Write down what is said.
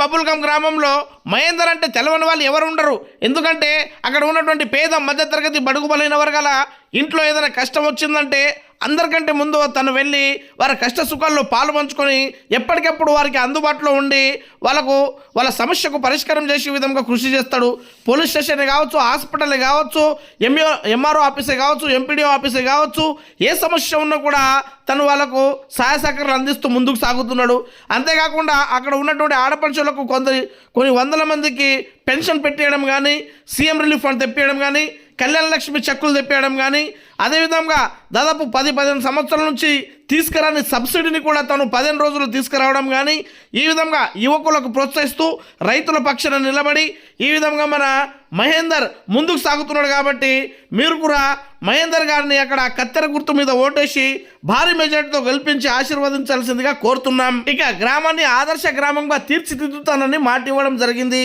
Bubblegum గ్రామంలో మహేందర్ అంటే తెలవని వాళ్ళు ఎవరు ఉండరు. ఎందుకంటే అక్కడ ఉన్నటువంటి పేద మధ్యతరగతి బడుగు బలైన వర్గాల ఇంట్లో ఏదైనా కష్టం వచ్చిందంటే అందరికంటే ముందు తను వెళ్ళి వారి కష్ట సుఖాల్లో పాలు పంచుకొని ఎప్పటికప్పుడు వారికి అందుబాటులో ఉండి వాళ్ళకు వాళ్ళ సమస్యకు పరిష్కారం చేసే విధంగా కృషి చేస్తాడు. పోలీస్ స్టేషన్ కావచ్చు హాస్పిటల్ కావచ్చు ఎంఏ ఎంఆర్ఓ ఆఫీసే కావచ్చు ఎంపీడీఓ ఆఫీసే కావచ్చు ఏ సమస్య ఉన్నా కూడా తను వాళ్ళకు సహాయ సహకారాలు అందిస్తూ ముందుకు సాగుతున్నాడు. అంతేకాకుండా అక్కడ ఉన్నటువంటి ఆడపడుచులకు కొందరి కొన్ని వందల మందికి పెన్షన్ పెట్టేయడం కానీ సీఎం రిలీఫ్ ఫండ్ తెప్పియడం కానీ కళ్యాణ లక్ష్మి చెక్కులు తెప్పేయడం కానీ అదేవిధంగా దాదాపు పది పదిహేను సంవత్సరాల నుంచి తీసుకురాని సబ్సిడీని కూడా తను పదిహేను రోజులు తీసుకురావడం కానీ ఈ విధంగా యువకులకు ప్రోత్సహిస్తూ రైతుల పక్షాన నిలబడి ఈ విధంగా మన మహేందర్ ముందుకు సాగుతున్నాడు కాబట్టి మీరు కూడా మహేందర్ గారిని అక్కడ కత్తెర గుర్తు మీద ఓటేసి భారీ మెజార్టీతో గెలిపించి ఆశీర్వదించాల్సిందిగా కోరుతున్నాం. ఇక గ్రామాన్ని ఆదర్శ గ్రామంగా తీర్చిదిద్దుతానని మాట ఇవ్వడం జరిగింది.